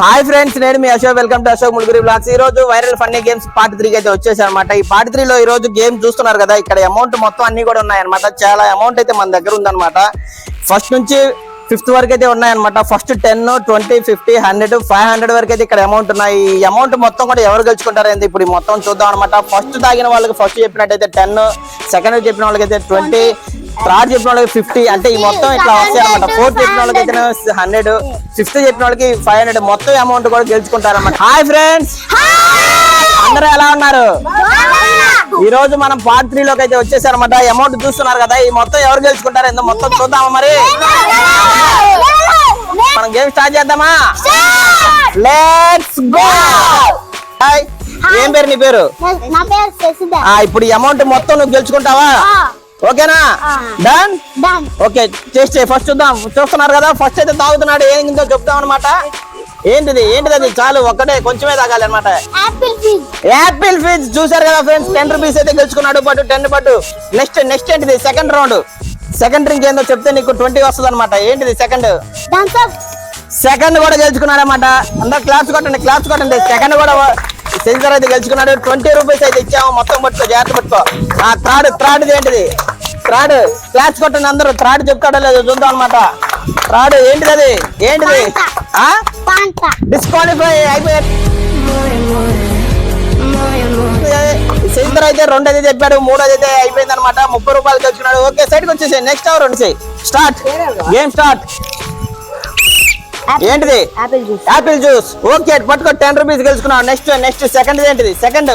Hi friends నేను మీ Ashok. Welcome to Ashok Muluguri blogs. ఈ రోజు వైరల్ ఫన్నీ గేమ్స్ పార్ట్ త్రీకి అయితే వచ్చేసాయి అనమాట ఈ పార్ట్ త్రీలో ఈ రోజు గేమ్ చూస్తున్నారు కదా ఇక్కడ అమౌంట్ మొత్తం అన్ని కూడా ఉన్నాయన్నమాట. చాలా అమౌంట్ అయితే మన దగ్గర ఉందన్నమాట. ఫస్ట్ నుంచి ఫిఫ్త్ వరకు అయితే ఉన్నాయన్నమాట. First ten twenty fifty hundred five hundred వరకు అయితే ఇక్కడ అమౌంట్ ఉన్నాయి. ఈ అమౌంట్ మొత్తం కూడా ఎవరు గెలుచుకుంటారు ఏంది ఇప్పుడు ఈ మొత్తం చూద్దాం అనమాట ఫస్ట్ తాగిన వాళ్ళకి ఫస్ట్ చెప్పినట్టయితే టెన్ సెకండ్ చెప్పిన వాళ్ళకైతే ట్వంటీ థర్డ్ చెప్పిన వాళ్ళకి ఫిఫ్టీ అంటే ఈ మొత్తం ఇట్లా వస్తాయి అనమాట ఫోర్త్ చెప్పిన వాళ్ళకి అయితే హండ్రెడ్ ఫిఫ్త్ చెప్పిన వాళ్ళకి ఫైవ్ హండ్రెడ్ మొత్తం అమౌంట్ కూడా గెలుచుకుంటారన్నమాట. హాయ్ ఫ్రెండ్స్ అందరూ ఎలా ఉన్నారు? ఈ రోజు మనం పార్ట్ త్రీ లోకి అయితే వచ్చేసారన్నమాట. అమౌంట్ చూస్తున్నారు కదా ఈ మొత్తం ఎవరు గెలుచుకుంటారు ఏందో మొత్తం చూద్దామా మరి? మనం గేమ్ స్టార్ట్ చేద్దామా? లెట్స్ గో హాయ్ ఏం పేరు నీ పేరు? ఇప్పుడు ఈ అమౌంట్ మొత్తం నువ్వు గెలుచుకుంటావా? ఓకేనా? డన్ ఓకే చేస్తే ఫస్ట్ చూద్దాం. చూస్తున్నారు కదా ఫస్ట్ అయితే తాగుతున్నాడు ఏందో చెప్తాం అనమాట ఏంటిది ఏంటిది అది? చాలు ఒక్కటే కొంచెమే తాగాలి అనమాట యాపిల్ ఫీజ్ చూసారు కదా ఫ్రెండ్స్ టెన్ రూపీస్ అయితే గెలుచుకున్నాడు పట్టు టెన్ పట్టు. నెక్స్ట్ నెక్స్ట్ ఏంటిది? సెకండ్ రౌండ్ సెకండ్ డ్రింక్ ఏందో చెప్తే నీకు ట్వంటీ వస్తుంది అనమాట ఏంటిది సెకండ్ సెకండ్ కూడా గెలుచుకున్నాడు అనమాట అందరు క్లాప్స్ కొట్టండి క్లాప్స్ కొట్టండి. సెకండ్ కూడా సెన్సర్ అయితే గెలుచుకున్నాడు. ట్వంటీ రూపీస్ అయితే ఇచ్చాము మొత్తం పట్టుకో జాగ్రత్త పట్టుకో. ఆ థర్డ్ థర్డ్ ఏంటిది? థర్డ్ క్లాప్స్ కొట్టండి అందరూ. థర్డ్ చెప్తాడో లేదో చూద్దాం అనమాట థర్డ్ ఏంటిది అది? ఏంటిది? డిస్క్వాలిఫై అయిపోయాడు సెంటర్ అయితే రెండు అయితే చెప్పాడు మూడోది అయితే అయిపోయింది అనమాట ముప్పై రూపాయలు గెలుచుకున్నాడు ఓకే సైడ్ వచ్చేసి నెక్స్ట్ అవర్ రెండు స్టార్ట్ గేమ్ స్టార్ట్ ఏంటిది? యాపిల్ జ్యూస్ ఓకే పట్టుకో టెన్ రూపీస్ గెలుచుకున్నావు. నెక్స్ట్ నెక్స్ట్ సెకండ్ ఏంటిది? సెకండ్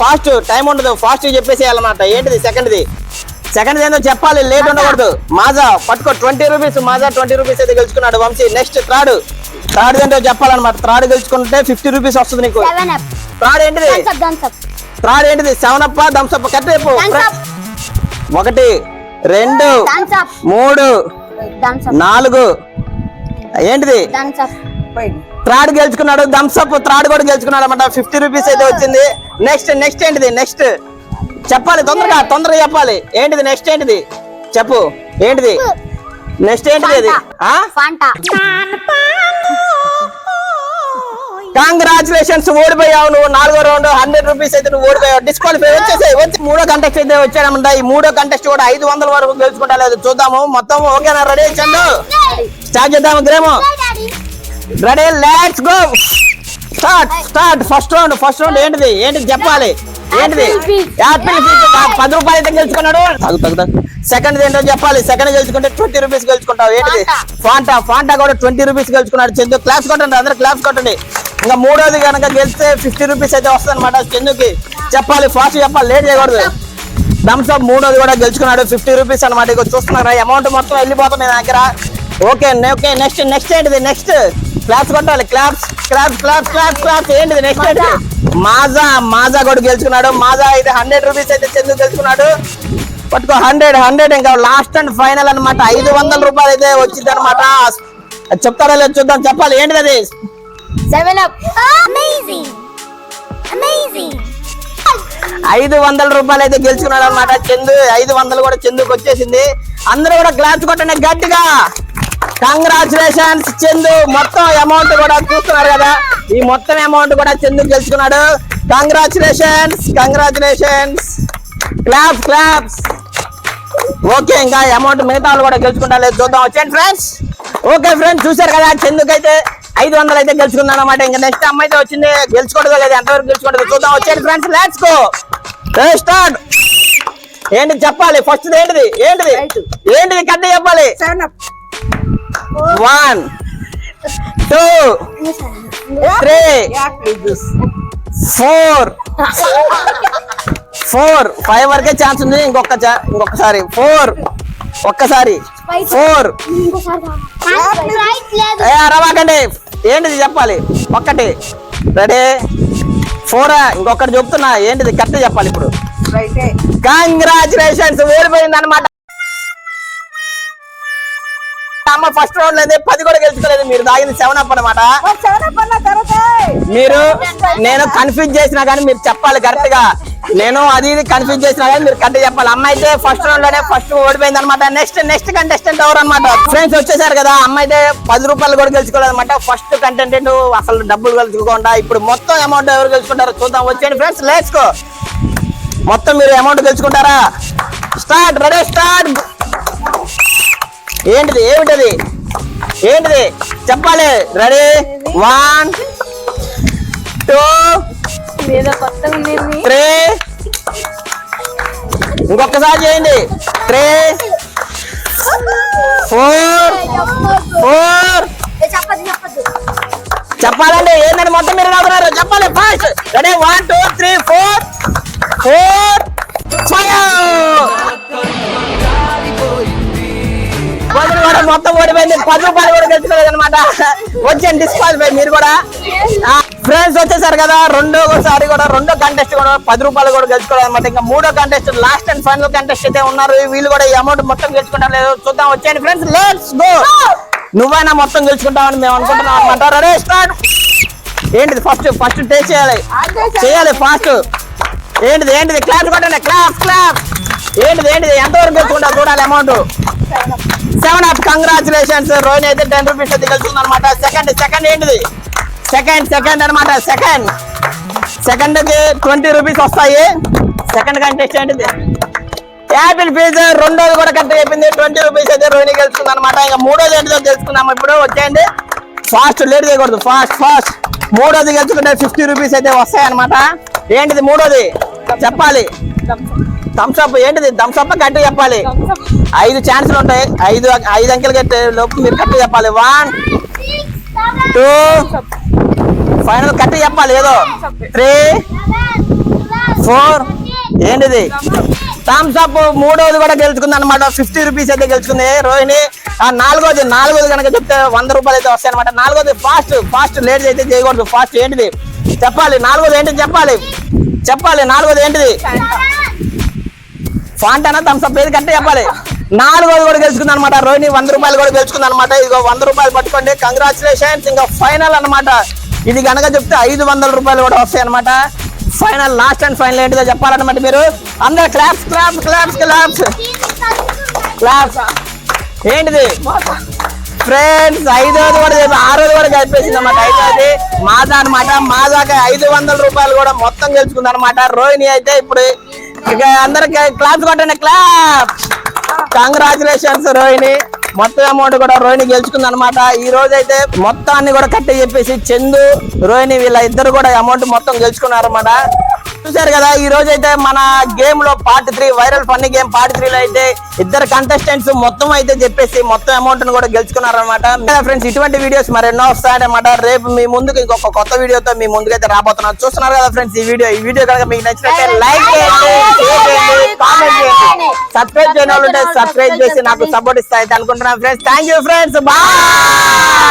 ఫాస్ట్ టైం ఉండదు. ఫాస్ట్ చెప్పేసేయాలన్నమాట. ఏంటిది? సెకండ్ది సెకండ్ ఏందో చెప్పాలి లేట్ ఉండకూడదు. మాజా పట్టుకో twenty rupees Maaza twenty rupees అయితే గెలుచుకున్నాడు వంశీ. నెక్స్ట్ థర్డ్ థర్డ్ ఏంటో చెప్పాలన్నమాట. థర్డ్ గెలుచుకుంటే ఫిఫ్టీ రూపీస్ వస్తుంది నీకు. థర్డ్ ఏంటిది? థర్డ్ ఏంటిది? Seven Up Thums Up correct చెప్పు. ఒకటి రెండు మూడు నాలుగు. ఏంటిది? త్రాడ్ గెలుచుకున్నాడు థమ్స్ అప్ త్రాడ్ కూడా గెలుచుకున్నాడు అనమాట ఫిఫ్టీ రూపీస్ అయితే వచ్చింది. నెక్స్ట్ నెక్స్ట్ ఏంటిది? నెక్స్ట్ చెప్పాలి తొందరగా తొందరగా చెప్పాలి. ఏంటిది నెక్స్ట్ ఏంటిది? చెప్పు. ఏంటిది? నెక్స్ట్ ఏంటిది ఫాంటా. కాంగ్రాచులేషన్స్ ఓడిపోయావు నువ్వు. నాలుగో రౌండ్ హండ్రెడ్ రూపీస్ అయితే నువ్వు ఓడిపోయావు. డిస్క్వాలిఫై వచ్చేసి వచ్చి మూడో కంటెస్ట్ అయితే వచ్చాడమంట ఈ మూడో కంటెస్ట్ కూడా ఐదు వందల వరకు గెలుచుకుంటా లేదు. చూద్దాము. మొత్తం ఓకేనా? రెడీ చండు స్టార్ట్ చేద్దాము గ్రేమో ready let's go start start first round first round ఏంటిది? ఏంటిది? చెప్పాలి. ఏంటిది. యాపిల్ పది రూపాయలు అయితే గెలుచుకున్నాడు. తగు తగు తగు. సెకండ్ ఏంటో చెప్పాలి. సెకండ్ గెలుచుకుంటే ట్వంటీ రూపీస్ గెలుచుకుంటావు. ఏంటిది? ఫాంటా ఫాంటా కూడా ట్వంటీ రూపీస్ గెలుచుకున్నాడు చందు. క్లాప్స్ కొట్టండి అందరు క్లాప్స్ కొట్టండి. ఇంకా మూడోది కనుక గెలిస్తే ఫిఫ్టీ రూపీస్ అయితే వస్తుంది అనమాట చందుకి. చెప్పాలి ఫాస్ట్ చెప్పాలి లేట్ చేయకూడదు. థమ్స్ అప్ మూడోది కూడా గెలుచుకున్నాడు ఫిఫ్టీ రూపీస్ అనమాట ఇక చూస్తున్నారా అమౌంట్ మొత్తం వెళ్ళిపోతుంది నా దగ్గర. ఓకే ఓకే నెక్స్ట్ నెక్స్ట్ ఏంటిది? నెక్స్ట్ క్లాప్స్ కొట్టాలి claps claps claps claps claps ఏంటిది? నెక్స్ట్ ఏంటి మాజా మాజా కూడా గెలుచుకున్నాడు. మాజా అయితే హండ్రెడ్ రూపీస్ అయితే చందు గెలుచుకున్నాడు. పట్టుకో హండ్రెడ్ హండ్రెడ్ ఇంకా లాస్ట్ అండ్ ఫైనల్ అన్నమాట. ఐదు వందల రూపాయలు అయితే వచ్చింది అనమాట చెప్తారా లేదు చూద్దాం. చెప్పాలి. ఏంటిది అది? సెవెన్ అప్ ఐదు వందల రూపాయలు అయితే గెలుచుకున్నాడు అనమాట చందు. ఐదు వందలు కూడా చందుకు వచ్చేసింది. అందరూ కూడా క్లాప్స్ కొట్టండి గట్టిగా. కంగ్రాచులేషన్స్ చందు మొత్తం అమౌంట్ కూడా చూస్తున్నారు కదా. ఈ మొత్తం అమౌంట్ కూడా చందు గెలుచుకున్నాడు. Congratulations congratulations claps claps okay ఇంకా అమౌంట్ మిగతా వాళ్ళు కూడా గెలుచుకుంటా లేదు చూద్దాం. వచ్చేయండి ఫ్రెండ్స్ ఓకే ఫ్రెండ్స్ చూసారు కదా చందుకు అయితే ఐదు వందలు అయితే గెలుచుకున్నాను అనమాట ఇంకా నెక్స్ట్ అమ్మాయి అయితే వచ్చింది. గెలుచుకోవడం లేదు ఎంతవరకు గెలుచుకోవడం చూద్దాం. వచ్చేయండి ఫ్రెండ్స్ లెట్స్ గో స్టార్ట్ ఏంటి చెప్పాలి? ఫస్ట్ ఏంటిది? ఏంటిది? ఏంటిది? కట్ట చెప్పాలి? One two three four. Four. Five వరకే ఛాన్స్ ఉంది. ఇంకొక ఛా- ఇంకొకసారి. ఫోర్. ఒక్కసారి. ఫోర్. ఏ అరవాకండి. ఏంటిది చెప్పాలి? ఒక్కటి. రెడీ? ఫోర్? ఇంకొకటి చెప్తున్నా. ఏంటిది? కరెక్ట్ చెప్పాలి ఇప్పుడు. కంగ్రాచులేషన్స్ ఓడిపోయింది అనమాట అమ్మ ఫస్ట్ రౌండ్ లేదు పది కూడా గెలుచుకోలేదు. మీరు తాగింది సెవెన్ అప్ అనమాట మీరు నేను కన్ఫ్యూజ్ చేసినా కానీ మీరు చెప్పాలి కరెక్ట్గా. నేను అది ఇది కన్ఫ్యూజ్ చేసిన కానీ మీరు కరెక్ట్ చెప్పాలి. అమ్మాయి అయితే ఫస్ట్ రౌండ్లోనే ఫస్ట్ ఓడిపోయింది అనమాట నెక్స్ట్ నెక్స్ట్ కంటెస్టెంట్ ఎవరు అనమాట ఫ్రెండ్స్ వచ్చేసారు కదా అమ్మాయి అయితే పది రూపాయలు కూడా గెలుచుకోలేదు అనమాట ఫస్ట్ కంటెంటెంట్ అసలు డబ్బులు గెలుచుకోకుండా ఇప్పుడు మొత్తం అమౌంట్ ఎవరు గెలుచుకుంటారో చూద్దాం. వచ్చేయండి ఫ్రెండ్స్ లేచుకో మొత్తం మీరు అమౌంట్ గెలుచుకుంటారా? స్టార్ట్ రెడీ స్టార్ట్ ఏంటిది? ఏమిటది? ఏంటిది? చెప్పాలి. రెడీ వన్ టూ త్రీ ఇంకొకసారి చేయండి. త్రీ ఫోర్ ఫోర్ చెప్పాలండి. ఏంటంటే మొత్తం మీరు నవ్వుతున్నారు? చెప్పాలి. ఫాస్ట్ రెడీ వన్ టూ మొత్తం ఓడిపోయింది. పది రూపాయలు కూడా గెలుచుకోలేదు అనమాట వచ్చాను డిస్క్వాలిఫై మీరు కూడా. ఫ్రెండ్స్ వచ్చేసారు కదా రెండోసారి కూడా రెండో కంటెస్ట్ కూడా పది రూపాయలు కూడా గెలుచుకోలేదు అనమాట ఇంకా మూడో contest last and final contest అయితే ఉన్నారు. వీళ్ళు కూడా ఈ అమౌంట్ మొత్తం గెలుచుకుంటారు లేదు చూద్దాం. వచ్చేయండి ఫ్రెండ్స్ లెట్స్ గో నువ్వైనా మొత్తం గెలుచుకుంటావని మేము అనుకుంటున్నాం అనమాట రెడీ స్టార్ట్ ఏంటిది ఫస్ట్ ఫస్ట్ టేస్ట్ చేయాలి? చేయాలి ఫాస్ట్ ఏంటిది ఏంటిది? క్లాప్ కొట్టండి. క్లాప్ క్లాప్ ఏంటిది ఏంటిది? ఎంతవరకు గెలుచుకుంటా చూడాలి అమౌంట్ సెవెన్ కంగ్రాచులేషన్స్ రోహిణి అయితే టెన్ రూపీస్ అయితే గెలుస్తుంది అనమాట సెకండ్ సెకండ్ ఏంటిది? సెకండ్ సెకండ్ అనమాట సెకండ్ సెకండ్కి ట్వంటీ రూపీస్ వస్తాయి. సెకండ్ కంటెస్ట్ ఏంటిది? యాపిల్ ఫీజు రెండోది కూడా కట్ అయిపోయింది ట్వంటీ రూపీస్ అయితే రోహిణి గెలుస్తుంది అనమాట ఇంకా మూడోది ఏంటిదో తెలుసుకున్నాము ఇప్పుడు. వచ్చేయండి. ఫాస్ట్ లేట్ చేయకూడదు. ఫాస్ట్ ఫాస్ట్ మూడోది గెలుచుకుంటే ఫిఫ్టీ రూపీస్ అయితే వస్తాయి అనమాట ఏంటిది మూడోది? చెప్పాలి. థమ్స్ అప్ ఏంటిది? థమ్స్అప్ గట్టి చెప్పాలి. ఐదు ఛాన్సులు ఉంటాయి. ఐదు ఐదు అంకెలు కట్టే లోపు మీరు కట్టి చెప్పాలి. వన్ టూ ఫైనల్ కట్టి చెప్పాలి. ఏదో? త్రీ ఫోర్ ఏంటిది? థమ్స్ అప్ మూడోది కూడా గెలుచుకుంది అనమాట ఫిఫ్టీ రూపీస్ అయితే గెలుచుకుంది. రోహిణి ఆ నాలుగోది నాలుగోది కనుక చెప్తే వంద రూపాయలు అయితే వస్తాయి అనమాట నాలుగోది ఫాస్ట్ ఫాస్ట్ లేట్ అయితే చేయకూడదు. ఫాస్ట్ ఏంటిది? చెప్పాలి నాలుగోది ఏంటిది చెప్పాలి? చెప్పాలి నాలుగోది ఏంటిది? ఫాంటానా థమ్స్ అప్ ఏది కట్టే చెప్పాలి. నాలుగోది కూడా గెలుచుకుంది అనమాట రోహిణి వంద రూపాయలు కూడా గెలుచుకుంది అనమాట ఇదిగో వంద రూపాయలు పట్టుకోండి. కంగ్రాచులేషన్స్ ఇంకా ఫైనల్ అన్నమాట. ఇది కనుక చెప్తే ఐదు వందల రూపాయలు కూడా వస్తాయి అనమాట ఫైనల్ లాస్ట్ అండ్ ఫైనల్ ఏంటిదో చెప్పాలన్నమాట మీరు. అందరు claps claps claps claps claps ఏంటిది? ఫ్రెండ్స్ ఐదోది కూడా చెప్పి ఆరోది కూడా కలిపేసింది అనమాట ఐదోది మాదా అనమాట మాదాకి ఐదు వందల రూపాయలు కూడా మొత్తం గెలుచుకుంది అనమాట రోహిణి అయితే ఇప్పుడు ఇక అందరికి క్లాప్స్ కొట్టండి క్లాప్ కంగ్రాచులేషన్స్ రోహిణి. మొత్తం అమౌంట్ కూడా రోహిణి గెలుచుకుంది అనమాట ఈ రోజు అయితే మొత్తాన్ని కూడా కట్టి చెప్పేసి చందు రోహిణి వీళ్ళ ఇద్దరు కూడా అమౌంట్ మొత్తం గెలుచుకున్నారన్నమాట చూసారు కదా ఈ రోజు అయితే మన గేమ్లో part three viral funny game part three లో అయితే ఇద్దరు కంటెస్టెంట్స్ మొత్తం అయితే చెప్పేసి మొత్తం అమౌంట్ను కూడా గెలుచుకున్నారు అనమాట ఫ్రెండ్స్ ఇటువంటి వీడియోస్ మరి ఎన్నో వస్తాయన్నమాట. రేపు మీ ముందుకు ఇంకొక కొత్త వీడియోతో మీ ముందుకైతే రాబోతున్నారు చూస్తున్నారు కదా ఫ్రెండ్స్ ఈ వీడియో ఈ వీడియో కనుక మీకు నచ్చినట్లయితే లైక్ చేయండి కామెంట్ చేయండి సబ్స్క్రైబ్ చేయని వాళ్ళు ఉంటే సబ్స్క్రైబ్ చేసి నాకు సపోర్ట్ ఇస్తాయి. అనుకుంటున్నాను friends thank you friends bye